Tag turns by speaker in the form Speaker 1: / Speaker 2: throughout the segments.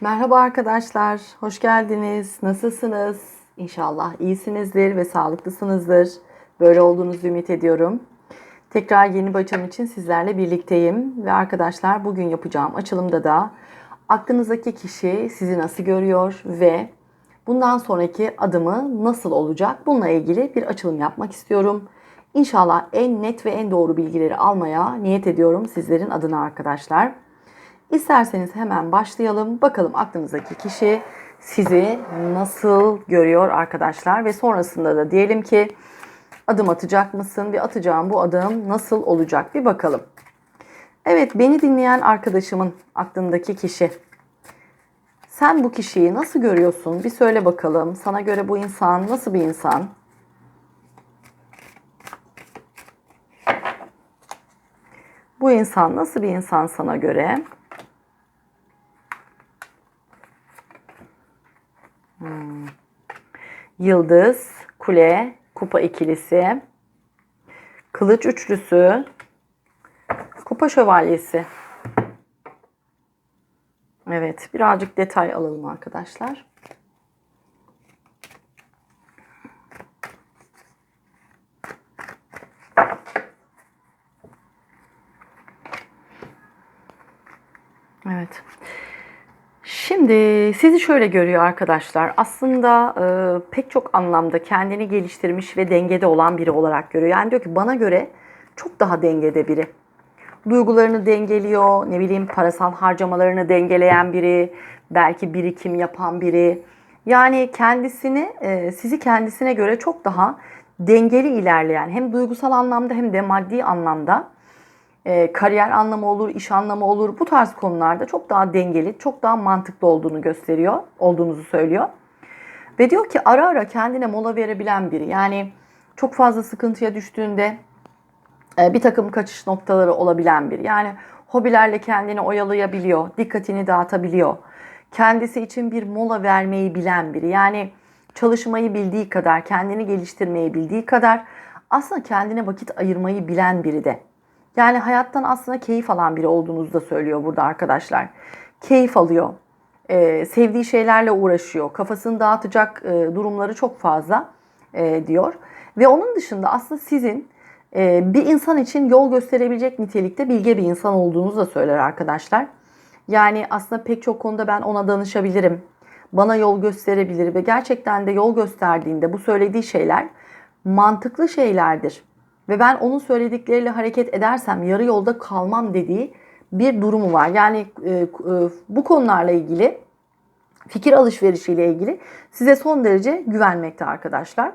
Speaker 1: Merhaba arkadaşlar, hoş geldiniz. Nasılsınız? İnşallah iyisinizdir ve sağlıklısınızdır. Böyle olduğunuzu ümit ediyorum. Tekrar yeni bir açılım için sizlerle birlikteyim. Ve arkadaşlar bugün yapacağım açılımda da aklınızdaki kişi sizi nasıl görüyor ve bundan sonraki adımı nasıl olacak? Bununla ilgili bir açılım yapmak istiyorum. İnşallah en net ve en doğru bilgileri almaya niyet ediyorum sizlerin adına arkadaşlar. İsterseniz hemen başlayalım. Bakalım aklınızdaki kişi sizi nasıl görüyor arkadaşlar ve sonrasında da diyelim ki adım atacak mısın ve atacağım bu adım nasıl olacak bir bakalım. Evet beni dinleyen arkadaşımın aklındaki kişi. Sen bu kişiyi nasıl görüyorsun? Bir söyle bakalım. Sana göre bu insan nasıl bir insan? Bu insan nasıl bir insan sana göre? Yıldız, kule, kupa ikilisi, kılıç üçlüsü, kupa şövalyesi. Evet, birazcık detay alalım arkadaşlar. Evet. Şimdi sizi şöyle görüyor arkadaşlar. Aslında e, pek çok anlamda kendini geliştirmiş ve dengede olan biri olarak görüyor. Yani diyor ki bana göre çok daha dengede biri. Duygularını dengeliyor, ne bileyim parasal harcamalarını dengeleyen biri, belki birikim yapan biri. Yani kendisini, e, sizi kendisine göre çok daha dengeli ilerleyen hem duygusal anlamda hem de maddi anlamda e, kariyer anlamı olur, iş anlamı olur. Bu tarz konularda çok daha dengeli, çok daha mantıklı olduğunu gösteriyor, olduğunuzu söylüyor. Ve diyor ki ara ara kendine mola verebilen biri. Yani çok fazla sıkıntıya düştüğünde e, bir takım kaçış noktaları olabilen biri. Yani hobilerle kendini oyalayabiliyor, dikkatini dağıtabiliyor. Kendisi için bir mola vermeyi bilen biri. Yani çalışmayı bildiği kadar, kendini geliştirmeyi bildiği kadar aslında kendine vakit ayırmayı bilen biri de. Yani hayattan aslında keyif alan biri olduğunuzu da söylüyor burada arkadaşlar. Keyif alıyor. Ee, sevdiği şeylerle uğraşıyor. Kafasını dağıtacak e, durumları çok fazla e, diyor. Ve onun dışında aslında sizin e, bir insan için yol gösterebilecek nitelikte bilge bir insan olduğunuzu da söyler arkadaşlar. Yani aslında pek çok konuda ben ona danışabilirim. Bana yol gösterebilir ve gerçekten de yol gösterdiğinde bu söylediği şeyler mantıklı şeylerdir ve ben onun söyledikleriyle hareket edersem yarı yolda kalmam dediği bir durumu var. Yani e, e, bu konularla ilgili fikir alışverişiyle ilgili size son derece güvenmekte arkadaşlar.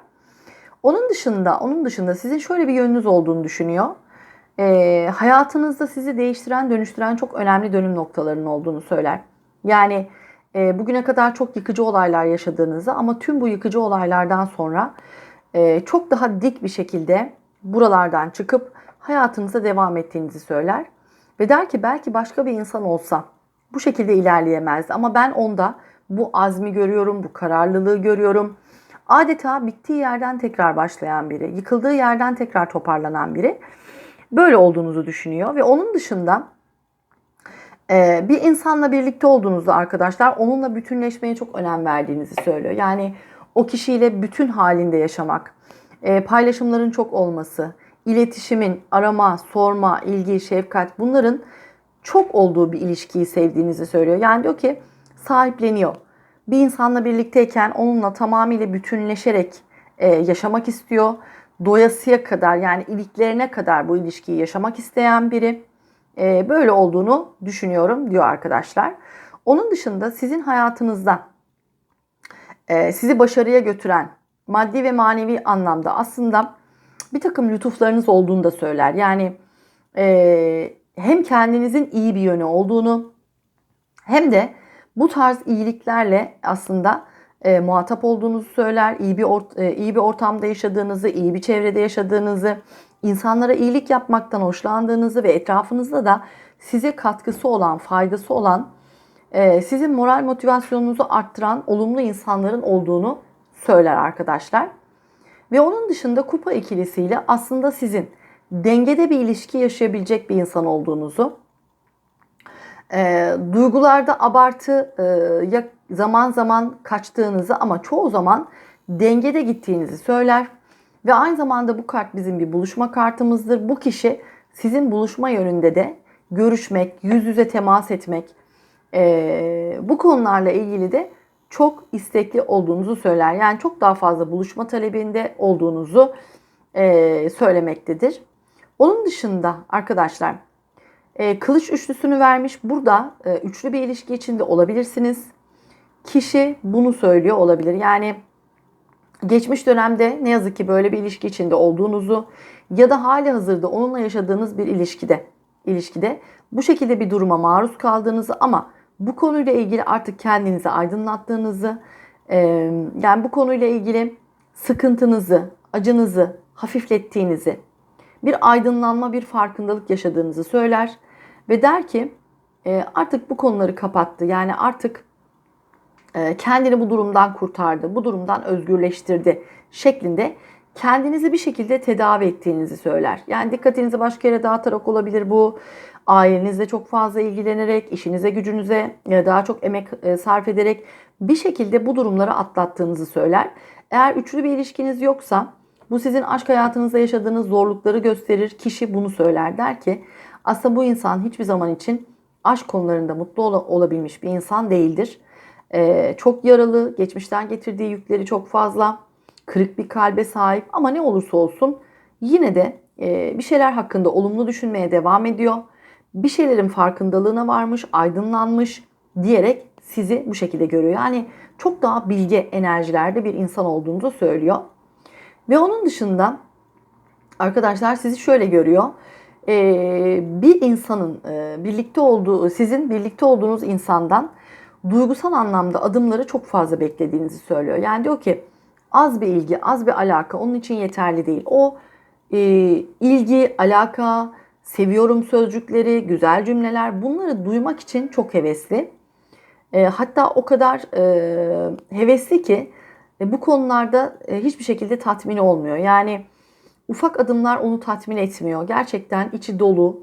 Speaker 1: Onun dışında onun dışında sizin şöyle bir yönünüz olduğunu düşünüyor. E, hayatınızda sizi değiştiren, dönüştüren çok önemli dönüm noktalarının olduğunu söyler. Yani e, bugüne kadar çok yıkıcı olaylar yaşadığınızı ama tüm bu yıkıcı olaylardan sonra e, çok daha dik bir şekilde buralardan çıkıp hayatınıza devam ettiğinizi söyler. Ve der ki belki başka bir insan olsa bu şekilde ilerleyemezdi. Ama ben onda bu azmi görüyorum, bu kararlılığı görüyorum. Adeta bittiği yerden tekrar başlayan biri, yıkıldığı yerden tekrar toparlanan biri. Böyle olduğunuzu düşünüyor ve onun dışında e, bir insanla birlikte olduğunuzda arkadaşlar onunla bütünleşmeye çok önem verdiğinizi söylüyor. Yani o kişiyle bütün halinde yaşamak, e, paylaşımların çok olması, iletişimin, arama, sorma, ilgi, şefkat bunların çok olduğu bir ilişkiyi sevdiğinizi söylüyor. Yani diyor ki sahipleniyor. Bir insanla birlikteyken onunla tamamıyla bütünleşerek e, yaşamak istiyor. Doyasıya kadar yani iliklerine kadar bu ilişkiyi yaşamak isteyen biri. E, böyle olduğunu düşünüyorum diyor arkadaşlar. Onun dışında sizin hayatınızda e, sizi başarıya götüren, maddi ve manevi anlamda aslında bir takım lütuflarınız olduğunu da söyler. Yani e, hem kendinizin iyi bir yönü olduğunu hem de bu tarz iyiliklerle aslında e, muhatap olduğunuzu söyler. İyi bir ort, e, iyi bir ortamda yaşadığınızı, iyi bir çevrede yaşadığınızı, insanlara iyilik yapmaktan hoşlandığınızı ve etrafınızda da size katkısı olan, faydası olan, e, sizin moral motivasyonunuzu arttıran olumlu insanların olduğunu söyler arkadaşlar. Ve onun dışında kupa ikilisiyle aslında sizin dengede bir ilişki yaşayabilecek bir insan olduğunuzu, E, duygularda abartı e, zaman zaman kaçtığınızı ama çoğu zaman dengede gittiğinizi söyler. Ve aynı zamanda bu kart bizim bir buluşma kartımızdır. Bu kişi sizin buluşma yönünde de görüşmek, yüz yüze temas etmek, e, bu konularla ilgili de çok istekli olduğunuzu söyler. Yani çok daha fazla buluşma talebinde olduğunuzu e, söylemektedir. Onun dışında arkadaşlar e, kılıç üçlüsünü vermiş. Burada e, üçlü bir ilişki içinde olabilirsiniz. Kişi bunu söylüyor olabilir. Yani geçmiş dönemde ne yazık ki böyle bir ilişki içinde olduğunuzu ya da hali hazırda onunla yaşadığınız bir ilişkide ilişkide bu şekilde bir duruma maruz kaldığınızı ama bu konuyla ilgili artık kendinizi aydınlattığınızı e, yani bu konuyla ilgili sıkıntınızı, acınızı hafiflettiğinizi, bir aydınlanma, bir farkındalık yaşadığınızı söyler ve der ki e, artık bu konuları kapattı. Yani artık e, kendini bu durumdan kurtardı, bu durumdan özgürleştirdi şeklinde kendinizi bir şekilde tedavi ettiğinizi söyler. Yani dikkatinizi başka yere dağıtarak olabilir bu. Ailenizle çok fazla ilgilenerek, işinize gücünüze daha çok emek e, sarf ederek bir şekilde bu durumları atlattığınızı söyler. Eğer üçlü bir ilişkiniz yoksa bu sizin aşk hayatınızda yaşadığınız zorlukları gösterir. Kişi bunu söyler der ki aslında bu insan hiçbir zaman için aşk konularında mutlu ol- olabilmiş bir insan değildir. Ee, çok yaralı, geçmişten getirdiği yükleri çok fazla, kırık bir kalbe sahip ama ne olursa olsun yine de e, bir şeyler hakkında olumlu düşünmeye devam ediyor. Bir şeylerin farkındalığına varmış, aydınlanmış diyerek sizi bu şekilde görüyor. Yani çok daha bilge enerjilerde bir insan olduğunuzu söylüyor. Ve onun dışında arkadaşlar sizi şöyle görüyor. Ee, bir insanın e, birlikte olduğu, sizin birlikte olduğunuz insandan duygusal anlamda adımları çok fazla beklediğinizi söylüyor. Yani diyor ki az bir ilgi, az bir alaka onun için yeterli değil. O e, ilgi, alaka, seviyorum sözcükleri, güzel cümleler bunları duymak için çok hevesli. E, hatta o kadar e, hevesli ki e, bu konularda e, hiçbir şekilde tatmin olmuyor. Yani ufak adımlar onu tatmin etmiyor. Gerçekten içi dolu,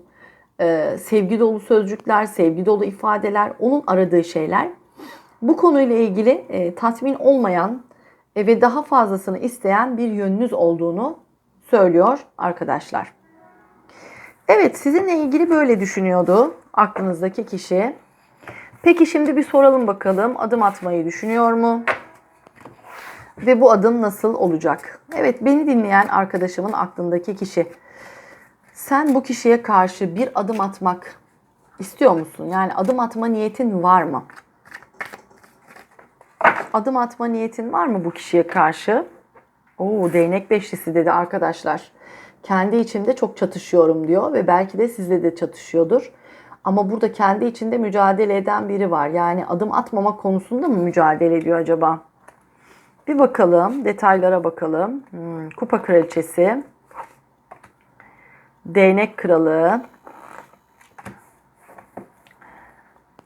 Speaker 1: e, sevgi dolu sözcükler, sevgi dolu ifadeler onun aradığı şeyler. Bu konuyla ilgili e, tatmin olmayan ve daha fazlasını isteyen bir yönünüz olduğunu söylüyor arkadaşlar. Evet sizinle ilgili böyle düşünüyordu aklınızdaki kişi. Peki şimdi bir soralım bakalım adım atmayı düşünüyor mu? Ve bu adım nasıl olacak? Evet beni dinleyen arkadaşımın aklındaki kişi. Sen bu kişiye karşı bir adım atmak istiyor musun? Yani adım atma niyetin var mı? Adım atma niyetin var mı bu kişiye karşı? Oo değnek beşlisi dedi arkadaşlar. Kendi içimde çok çatışıyorum diyor ve belki de sizle de çatışıyordur. Ama burada kendi içinde mücadele eden biri var. Yani adım atmama konusunda mı mücadele ediyor acaba? Bir bakalım, detaylara bakalım. Hmm, kupa kraliçesi, değnek kralı,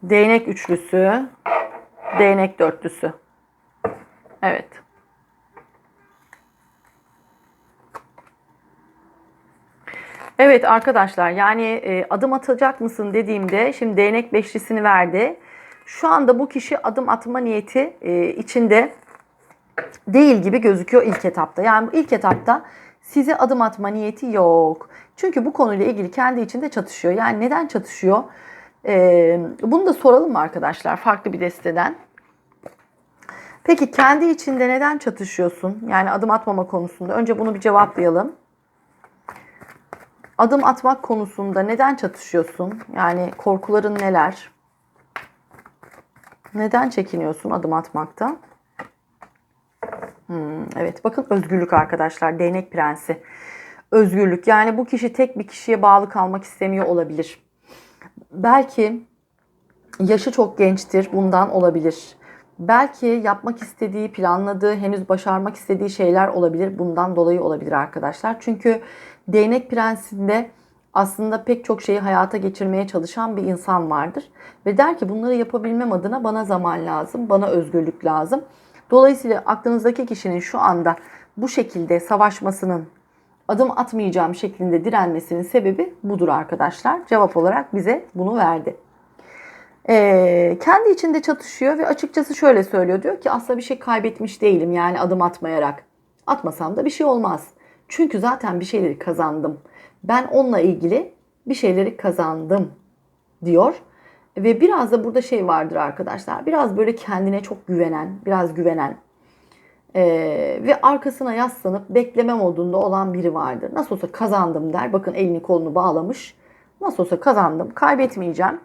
Speaker 1: değnek üçlüsü, değnek dörtlüsü. Evet. Evet arkadaşlar yani e, adım atacak mısın dediğimde şimdi değnek beşlisini verdi. Şu anda bu kişi adım atma niyeti e, içinde değil gibi gözüküyor ilk etapta. Yani ilk etapta size adım atma niyeti yok. Çünkü bu konuyla ilgili kendi içinde çatışıyor. Yani neden çatışıyor? Ee, bunu da soralım mı arkadaşlar farklı bir desteden? Peki kendi içinde neden çatışıyorsun? Yani adım atmama konusunda. Önce bunu bir cevaplayalım. Adım atmak konusunda neden çatışıyorsun? Yani korkuların neler? Neden çekiniyorsun adım atmakta? Hmm, evet bakın özgürlük arkadaşlar. Değnek prensi. Özgürlük. Yani bu kişi tek bir kişiye bağlı kalmak istemiyor olabilir. Belki yaşı çok gençtir. Bundan olabilir. Belki yapmak istediği, planladığı, henüz başarmak istediği şeyler olabilir. Bundan dolayı olabilir arkadaşlar. Çünkü değnek prensinde aslında pek çok şeyi hayata geçirmeye çalışan bir insan vardır. Ve der ki bunları yapabilmem adına bana zaman lazım, bana özgürlük lazım. Dolayısıyla aklınızdaki kişinin şu anda bu şekilde savaşmasının, adım atmayacağım şeklinde direnmesinin sebebi budur arkadaşlar. Cevap olarak bize bunu verdi. Ee, kendi içinde çatışıyor ve açıkçası şöyle söylüyor. Diyor ki aslında bir şey kaybetmiş değilim yani adım atmayarak. Atmasam da bir şey olmaz. Çünkü zaten bir şeyleri kazandım. Ben onunla ilgili bir şeyleri kazandım diyor. Ve biraz da burada şey vardır arkadaşlar. Biraz böyle kendine çok güvenen, biraz güvenen ee, ve arkasına yaslanıp bekleme modunda olan biri vardır. Nasıl olsa kazandım der. Bakın elini kolunu bağlamış. Nasıl olsa kazandım, kaybetmeyeceğim.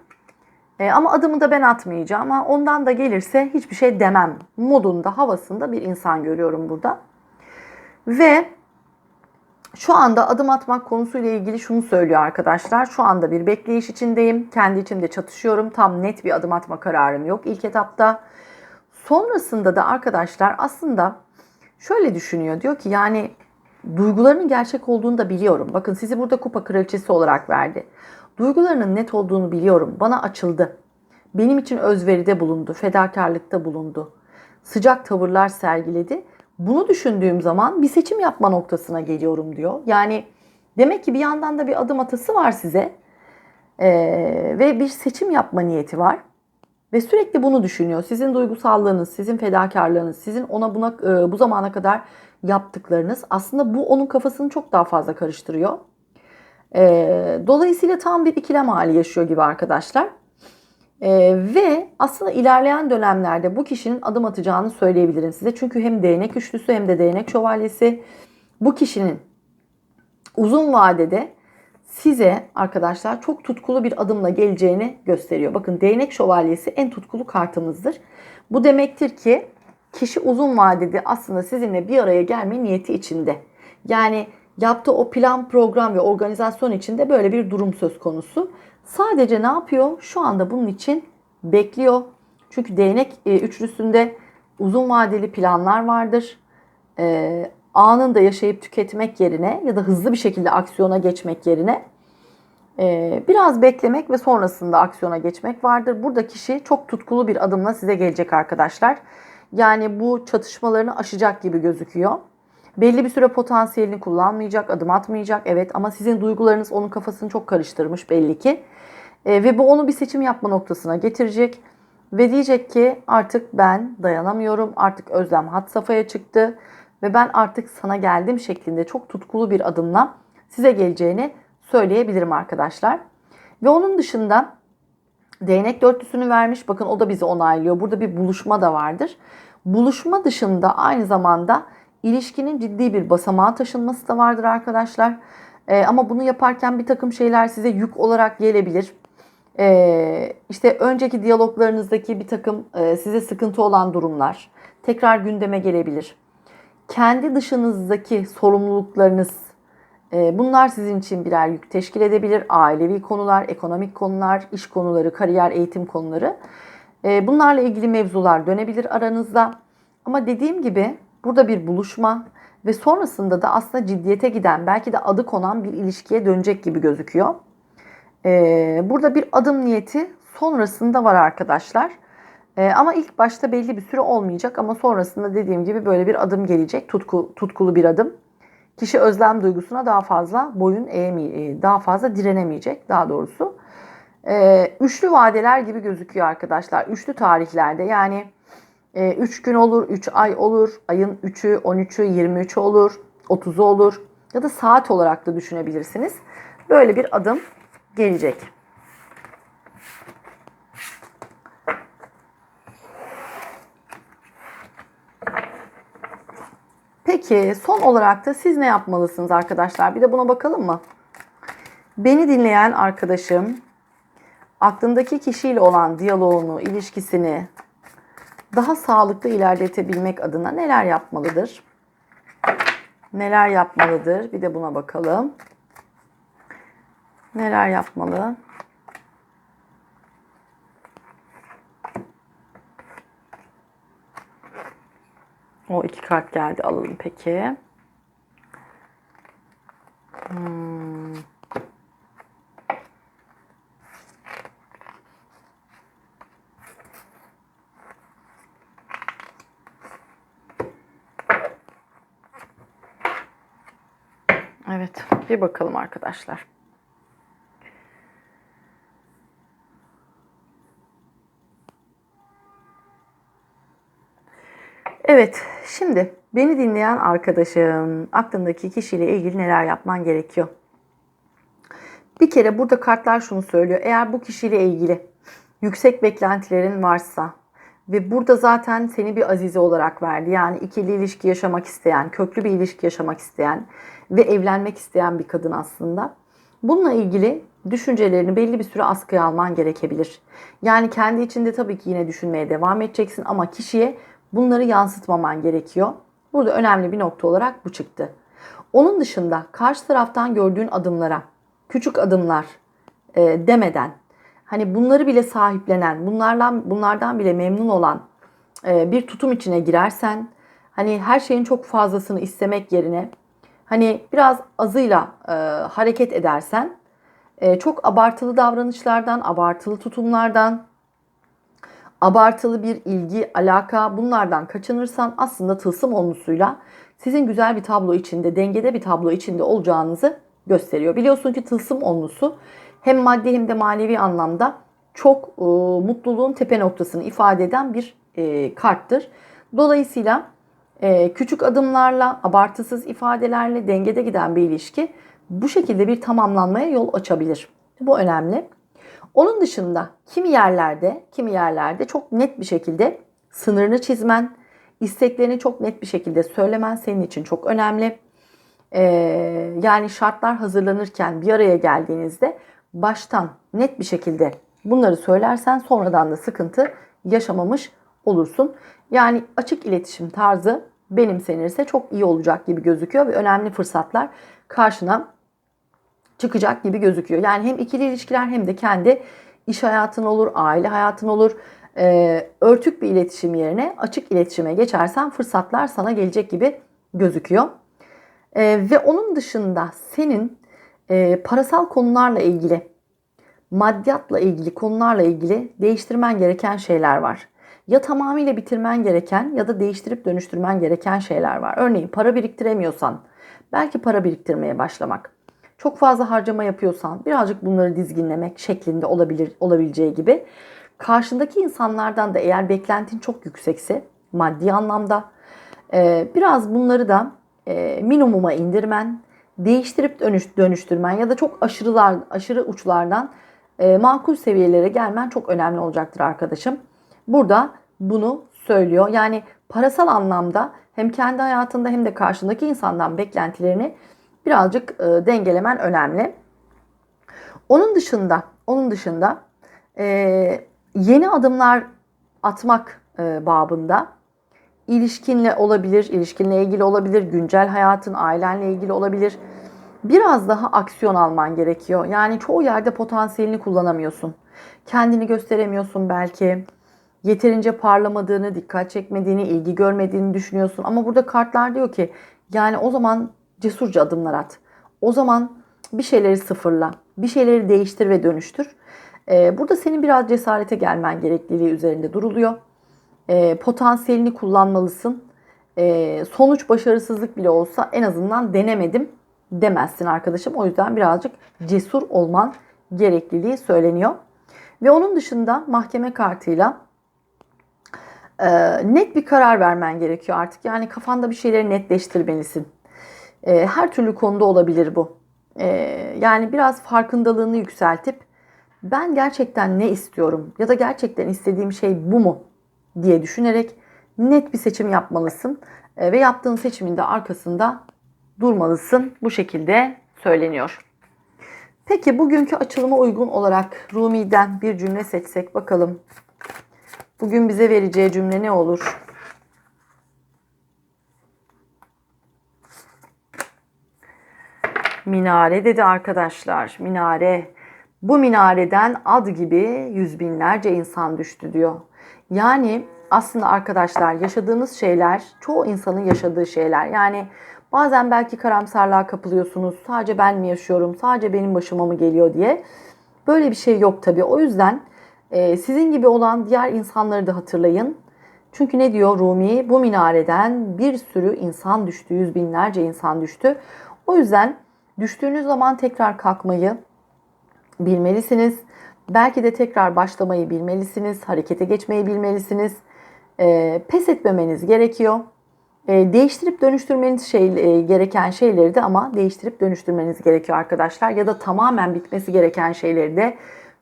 Speaker 1: Ee, ama adımı da ben atmayacağım. Ama ondan da gelirse hiçbir şey demem modunda, havasında bir insan görüyorum burada. Ve şu anda adım atmak konusuyla ilgili şunu söylüyor arkadaşlar. Şu anda bir bekleyiş içindeyim. Kendi içimde çatışıyorum. Tam net bir adım atma kararım yok ilk etapta. Sonrasında da arkadaşlar aslında şöyle düşünüyor. Diyor ki yani duygularının gerçek olduğunu da biliyorum. Bakın sizi burada kupa kraliçesi olarak verdi. Duygularının net olduğunu biliyorum. Bana açıldı. Benim için özveride bulundu, fedakarlıkta bulundu. Sıcak tavırlar sergiledi. Bunu düşündüğüm zaman bir seçim yapma noktasına geliyorum diyor. Yani demek ki bir yandan da bir adım atası var size. Ee, ve bir seçim yapma niyeti var. Ve sürekli bunu düşünüyor. Sizin duygusallığınız, sizin fedakarlığınız, sizin ona buna bu zamana kadar yaptıklarınız aslında bu onun kafasını çok daha fazla karıştırıyor. E, dolayısıyla tam bir ikilem hali yaşıyor gibi arkadaşlar. E, ve aslında ilerleyen dönemlerde bu kişinin adım atacağını söyleyebilirim size. Çünkü hem değnek üçlüsü hem de değnek şövalyesi bu kişinin uzun vadede size arkadaşlar çok tutkulu bir adımla geleceğini gösteriyor. Bakın değnek şövalyesi en tutkulu kartımızdır. Bu demektir ki kişi uzun vadede aslında sizinle bir araya gelme niyeti içinde. Yani yaptığı o plan, program ve organizasyon içinde böyle bir durum söz konusu. Sadece ne yapıyor? Şu anda bunun için bekliyor. Çünkü değnek e, üçlüsünde uzun vadeli planlar vardır. E, anında yaşayıp tüketmek yerine ya da hızlı bir şekilde aksiyona geçmek yerine e, biraz beklemek ve sonrasında aksiyona geçmek vardır. Burada kişi çok tutkulu bir adımla size gelecek arkadaşlar. Yani bu çatışmalarını aşacak gibi gözüküyor. Belli bir süre potansiyelini kullanmayacak, adım atmayacak. Evet ama sizin duygularınız onun kafasını çok karıştırmış belli ki. E, ve bu onu bir seçim yapma noktasına getirecek. Ve diyecek ki artık ben dayanamıyorum. Artık özlem hat safhaya çıktı. Ve ben artık sana geldim şeklinde çok tutkulu bir adımla size geleceğini söyleyebilirim arkadaşlar. Ve onun dışında değnek dörtlüsünü vermiş. Bakın o da bizi onaylıyor. Burada bir buluşma da vardır. Buluşma dışında aynı zamanda ilişkinin ciddi bir basamağa taşınması da vardır arkadaşlar. Ee, ama bunu yaparken bir takım şeyler size yük olarak gelebilir. Ee, işte önceki diyaloglarınızdaki bir takım e, size sıkıntı olan durumlar tekrar gündeme gelebilir. Kendi dışınızdaki sorumluluklarınız e, bunlar sizin için birer yük teşkil edebilir. Ailevi konular, ekonomik konular, iş konuları, kariyer, eğitim konuları. E, bunlarla ilgili mevzular dönebilir aranızda. Ama dediğim gibi burada bir buluşma ve sonrasında da aslında ciddiyete giden, belki de adı konan bir ilişkiye dönecek gibi gözüküyor. E, burada bir adım niyeti sonrasında var arkadaşlar. Ama ilk başta belli bir süre olmayacak ama sonrasında dediğim gibi böyle bir adım gelecek. Tutku, tutkulu bir adım kişi özlem duygusuna daha fazla boyun eğmeyecek, daha fazla direnemeyecek daha doğrusu. Ee, üçlü vadeler gibi gözüküyor arkadaşlar. Üçlü tarihlerde yani 3 e, gün olur, 3 ay olur, ayın 3'ü, 13'ü, 23'ü olur, 30'u olur ya da saat olarak da düşünebilirsiniz. Böyle bir adım gelecek. Peki son olarak da siz ne yapmalısınız arkadaşlar? Bir de buna bakalım mı? Beni dinleyen arkadaşım aklındaki kişiyle olan diyaloğunu, ilişkisini daha sağlıklı ilerletebilmek adına neler yapmalıdır? Neler yapmalıdır? Bir de buna bakalım. Neler yapmalı? O iki kart geldi. Alalım peki. Hmm. Evet, bir bakalım arkadaşlar. Evet, şimdi beni dinleyen arkadaşım, aklındaki kişiyle ilgili neler yapman gerekiyor? Bir kere burada kartlar şunu söylüyor. Eğer bu kişiyle ilgili yüksek beklentilerin varsa ve burada zaten seni bir azize olarak verdi. Yani ikili ilişki yaşamak isteyen, köklü bir ilişki yaşamak isteyen ve evlenmek isteyen bir kadın aslında. Bununla ilgili düşüncelerini belli bir süre askıya alman gerekebilir. Yani kendi içinde tabii ki yine düşünmeye devam edeceksin ama kişiye bunları yansıtmaman gerekiyor. Burada önemli bir nokta olarak bu çıktı. Onun dışında karşı taraftan gördüğün adımlara, küçük adımlar e, demeden, hani bunları bile sahiplenen, bunlardan bunlardan bile memnun olan e, bir tutum içine girersen, hani her şeyin çok fazlasını istemek yerine, hani biraz azıyla e, hareket edersen, e, çok abartılı davranışlardan, abartılı tutumlardan, abartılı bir ilgi, alaka bunlardan kaçınırsan aslında tılsım olmuşuyla sizin güzel bir tablo içinde, dengede bir tablo içinde olacağınızı gösteriyor. Biliyorsun ki tılsım olmusu hem maddi hem de manevi anlamda çok e, mutluluğun tepe noktasını ifade eden bir e, karttır. Dolayısıyla e, küçük adımlarla, abartısız ifadelerle dengede giden bir ilişki bu şekilde bir tamamlanmaya yol açabilir. Bu önemli. Onun dışında kimi yerlerde, kimi yerlerde çok net bir şekilde sınırını çizmen, isteklerini çok net bir şekilde söylemen senin için çok önemli. Ee, yani şartlar hazırlanırken bir araya geldiğinizde baştan net bir şekilde bunları söylersen sonradan da sıkıntı yaşamamış olursun. Yani açık iletişim tarzı benimsenirse çok iyi olacak gibi gözüküyor ve önemli fırsatlar karşına çıkacak gibi gözüküyor. Yani hem ikili ilişkiler hem de kendi iş hayatın olur, aile hayatın olur. Ee, örtük bir iletişim yerine açık iletişime geçersen fırsatlar sana gelecek gibi gözüküyor. Ee, ve onun dışında senin e, parasal konularla ilgili, maddiyatla ilgili konularla ilgili değiştirmen gereken şeyler var. Ya tamamıyla bitirmen gereken ya da değiştirip dönüştürmen gereken şeyler var. Örneğin para biriktiremiyorsan belki para biriktirmeye başlamak çok fazla harcama yapıyorsan birazcık bunları dizginlemek şeklinde olabilir olabileceği gibi karşındaki insanlardan da eğer beklentin çok yüksekse maddi anlamda e, biraz bunları da e, minimuma indirmen, değiştirip dönüş, dönüştürmen ya da çok aşırılar aşırı uçlardan e, makul seviyelere gelmen çok önemli olacaktır arkadaşım. Burada bunu söylüyor. Yani parasal anlamda hem kendi hayatında hem de karşındaki insandan beklentilerini birazcık e, dengelemen önemli. Onun dışında, onun dışında e, yeni adımlar atmak e, babında ilişkinle olabilir, ilişkinle ilgili olabilir, güncel hayatın, ailenle ilgili olabilir. Biraz daha aksiyon alman gerekiyor. Yani çoğu yerde potansiyelini kullanamıyorsun. Kendini gösteremiyorsun belki. Yeterince parlamadığını, dikkat çekmediğini, ilgi görmediğini düşünüyorsun. Ama burada kartlar diyor ki yani o zaman cesurca adımlar at. O zaman bir şeyleri sıfırla, bir şeyleri değiştir ve dönüştür. Ee, burada senin biraz cesarete gelmen gerekliliği üzerinde duruluyor. Ee, potansiyelini kullanmalısın. Ee, sonuç başarısızlık bile olsa en azından denemedim demezsin arkadaşım. O yüzden birazcık cesur olman gerekliliği söyleniyor. Ve onun dışında mahkeme kartıyla e, net bir karar vermen gerekiyor artık. Yani kafanda bir şeyleri netleştirmelisin. E, her türlü konuda olabilir bu. E, yani biraz farkındalığını yükseltip ben gerçekten ne istiyorum ya da gerçekten istediğim şey bu mu diye düşünerek net bir seçim yapmalısın e, ve yaptığın seçimin de arkasında durmalısın. Bu şekilde söyleniyor. Peki bugünkü açılıma uygun olarak Rumi'den bir cümle seçsek bakalım. Bugün bize vereceği cümle ne olur? Minare dedi arkadaşlar. Minare. Bu minareden ad gibi yüz binlerce insan düştü diyor. Yani aslında arkadaşlar yaşadığınız şeyler çoğu insanın yaşadığı şeyler. Yani bazen belki karamsarlığa kapılıyorsunuz. Sadece ben mi yaşıyorum? Sadece benim başıma mı geliyor diye. Böyle bir şey yok tabii. O yüzden e, sizin gibi olan diğer insanları da hatırlayın. Çünkü ne diyor Rumi? Bu minareden bir sürü insan düştü. Yüz binlerce insan düştü. O yüzden Düştüğünüz zaman tekrar kalkmayı bilmelisiniz. Belki de tekrar başlamayı bilmelisiniz. Harekete geçmeyi bilmelisiniz. e, pes etmemeniz gerekiyor. E, değiştirip dönüştürmeniz şey, e, gereken şeyleri de ama değiştirip dönüştürmeniz gerekiyor arkadaşlar. Ya da tamamen bitmesi gereken şeyleri de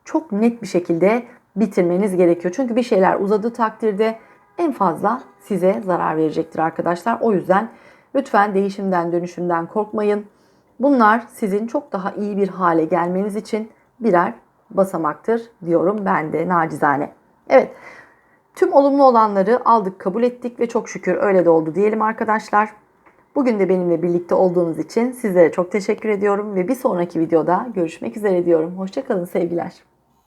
Speaker 1: çok net bir şekilde bitirmeniz gerekiyor. Çünkü bir şeyler uzadığı takdirde en fazla size zarar verecektir arkadaşlar. O yüzden lütfen değişimden dönüşümden korkmayın. Bunlar sizin çok daha iyi bir hale gelmeniz için birer basamaktır diyorum ben de nacizane. Evet tüm olumlu olanları aldık kabul ettik ve çok şükür öyle de oldu diyelim arkadaşlar. Bugün de benimle birlikte olduğunuz için sizlere çok teşekkür ediyorum ve bir sonraki videoda görüşmek üzere diyorum. Hoşçakalın sevgiler.